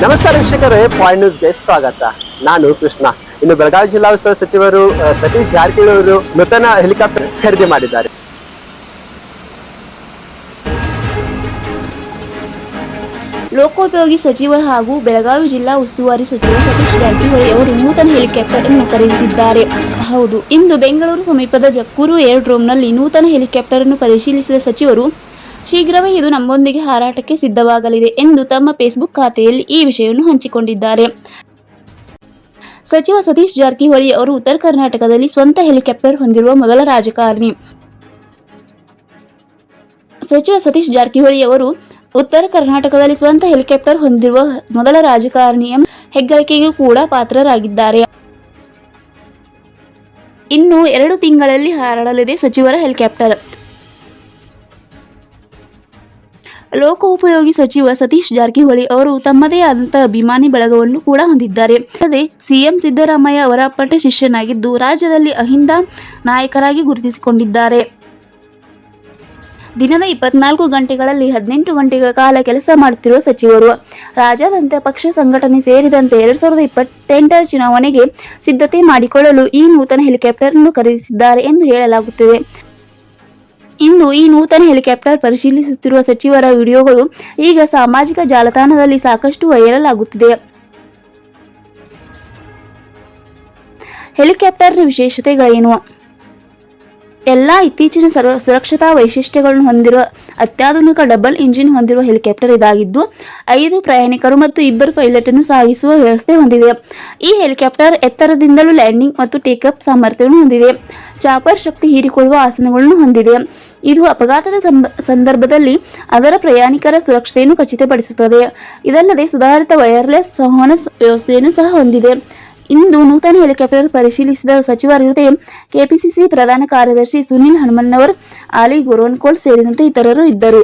ನಮಸ್ಕಾರ ವೀಕ್ಷಕರೇ ಪಾಯಿಂಟ್ ನ್ಯೂಸ್ಗೆ ಸ್ವಾಗತ. ನಾನು ಕೃಷ್ಣ. ಇನ್ನು ಬೆಳಗಾವಿ ಜಿಲ್ಲಾ ಉಸ್ತುವಾರಿ ಸಚಿವರು ಸತೀಶ್ ಜಾರಕಿಹೊಳಿ ಅವರು ನೂತನ ಹೆಲಿಕಾಪ್ಟರ್ ಖರೀದಿ ಮಾಡಿದ್ದಾರೆ. ಲೋಕೋಪಯೋಗಿ ಸಚಿವ ಹಾಗೂ ಬೆಳಗಾವಿ ಜಿಲ್ಲಾ ಉಸ್ತುವಾರಿ ಸಚಿವ ಸತೀಶ್ ಜಾರಕಿಹೊಳಿ ಅವರು ನೂತನ ಹೆಲಿಕಾಪ್ಟರ್ ಅನ್ನು ಖರೀದಿಸಿದ್ದಾರೆ. ಹೌದು, ಇಂದು ಬೆಂಗಳೂರು ಸಮೀಪದ ಜಕ್ಕೂರು ಏರ್ಡ್ರೋಮ್ನಲ್ಲಿ ನೂತನ ಹೆಲಿಕಾಪ್ಟರ್ ಅನ್ನು ಪರಿಶೀಲಿಸಿದ ಸಚಿವರು ಶೀಘ್ರವೇ ಇದು ನಮ್ಮೊಂದಿಗೆ ಹಾರಾಟಕ್ಕೆ ಸಿದ್ಧವಾಗಲಿದೆ ಎಂದು ತಮ್ಮ ಫೇಸ್ಬುಕ್ ಖಾತೆಯಲ್ಲಿ ಈ ವಿಷಯವನ್ನು ಹಂಚಿಕೊಂಡಿದ್ದಾರೆ. ಸಚಿವ ಸತೀಶ್ ಜಾರಕಿಹೊಳಿ ಅವರು ಉತ್ತರ ಕರ್ನಾಟಕದಲ್ಲಿ ಸ್ವಂತ ಹೆಲಿಕಾಪ್ಟರ್ ಹೊಂದಿರುವ ಮೊದಲ ರಾಜಕಾರಣಿ. ಸಚಿವ ಸತೀಶ್ ಜಾರಕಿಹೊಳಿ ಅವರು ಉತ್ತರ ಕರ್ನಾಟಕದಲ್ಲಿ ಸ್ವಂತ ಹೆಲಿಕಾಪ್ಟರ್ ಹೊಂದಿರುವ ಮೊದಲ ರಾಜಕಾರಣಿ ಎಂಬ ಹೆಗ್ಗಳಿಕೆಗೂ ಕೂಡ ಪಾತ್ರರಾಗಿದ್ದಾರೆ. ಇನ್ನು ಎರಡು ತಿಂಗಳಲ್ಲಿ ಹಾರಾಡಲಿದೆ ಸಚಿವರ ಹೆಲಿಕಾಪ್ಟರ್. ಲೋಕೋಪಯೋಗಿ ಸಚಿವ ಸತೀಶ್ ಜಾರಕಿಹೊಳಿ ಅವರು ತಮ್ಮದೇ ಆದಂತಹ ಅಭಿಮಾನಿ ಬಳಗವನ್ನು ಕೂಡ ಹೊಂದಿದ್ದಾರೆ. ಅಲ್ಲದೆ ಸಿಎಂ ಸಿದ್ದರಾಮಯ್ಯ ಅವರ ಅಪ್ಪಟ ಶಿಷ್ಯನಾಗಿದ್ದು ರಾಜ್ಯದಲ್ಲಿ ಅಹಿಂದ ನಾಯಕರಾಗಿ ಗುರುತಿಸಿಕೊಂಡಿದ್ದಾರೆ. ದಿನದ ಇಪ್ಪತ್ನಾಲ್ಕು ಗಂಟೆಗಳಲ್ಲಿ ಹದಿನೆಂಟು ಗಂಟೆಗಳ ಕಾಲ ಕೆಲಸ ಮಾಡುತ್ತಿರುವ ಸಚಿವರು ರಾಜ್ಯಾದ್ಯಂತ ಪಕ್ಷ ಸಂಘಟನೆ ಸೇರಿದಂತೆ ಎರಡ್ ಸಾವಿರದ ಇಪ್ಪತ್ತೆಂಟರ ಚುನಾವಣೆಗೆ ಸಿದ್ಧತೆ ಮಾಡಿಕೊಳ್ಳಲು ಈ ನೂತನ ಹೆಲಿಕಾಪ್ಟರ್ ಅನ್ನು ಖರೀದಿಸಿದ್ದಾರೆ ಎಂದು ಹೇಳಲಾಗುತ್ತಿದೆ. ಇನ್ನು ಈ ನೂತನ ಹೆಲಿಕಾಪ್ಟರ್ ಪರಿಶೀಲಿಸುತ್ತಿರುವ ಸಚಿವರ ವಿಡಿಯೋಗಳು ಈಗ ಸಾಮಾಜಿಕ ಜಾಲತಾಣದಲ್ಲಿ ಸಾಕಷ್ಟು ವೈರಲ್ ಆಗುತ್ತಿದೆ. ಹೆಲಿಕಾಪ್ಟರ್ನ ವಿಶೇಷತೆಗಳೇನು? ಎಲ್ಲ ಇತ್ತೀಚಿನ ಸರ, ಸುರಕ್ಷತಾ ವೈಶಿಷ್ಟ್ಯಗಳನ್ನು ಹೊಂದಿರುವ ಅತ್ಯಾಧುನಿಕ ಡಬಲ್ ಇಂಜಿನ್ ಹೊಂದಿರುವ ಹೆಲಿಕಾಪ್ಟರ್ ಇದಾಗಿದ್ದು, ಐದು ಪ್ರಯಾಣಿಕರು ಮತ್ತು ಇಬ್ಬರು ಪೈಲಟ್ ಅನ್ನು ಸಾಗಿಸುವ ವ್ಯವಸ್ಥೆ ಹೊಂದಿದೆ. ಈ ಹೆಲಿಕಾಪ್ಟರ್ ಎತ್ತರದಿಂದಲೂ ಲ್ಯಾಂಡಿಂಗ್ ಮತ್ತು ಟೇಕಪ್ ಸಾಮರ್ಥ್ಯವನ್ನು ಹೊಂದಿದೆ. ಚಾಪರ್ ಶಕ್ತಿ ಹೀರಿಕೊಳ್ಳುವ ಆಸನಗಳನ್ನು ಹೊಂದಿದೆ. ಇದು ಅಪಘಾತದ ಸಂದರ್ಭದಲ್ಲಿ ಅದರ ಪ್ರಯಾಣಿಕರ ಸುರಕ್ಷತೆಯನ್ನು ಖಚಿತಪಡಿಸುತ್ತದೆ. ಇದಲ್ಲದೆ ಸುಧಾರಿತ ವೈರ್ಲೆಸ್ ಸಂವಹನ ವ್ಯವಸ್ಥೆಯನ್ನು ಸಹ ಹೊಂದಿದೆ. ಇಂದು ನೂತನ ಹೆಲಿಕಾಪ್ಟರ್ ಪರಿಶೀಲಿಸಿದ ಸಚಿವರ ಜೊತೆ ಕೆಪಿಸಿಸಿ ಪ್ರಧಾನ ಕಾರ್ಯದರ್ಶಿ ಸುನಿಲ್ ಹನುಮನ್ನವರ್ ಆಲಿ ಗೊರೋನ್ಕೋಲ್ ಸೇರಿದಂತೆ ಇತರರು ಇದ್ದರು.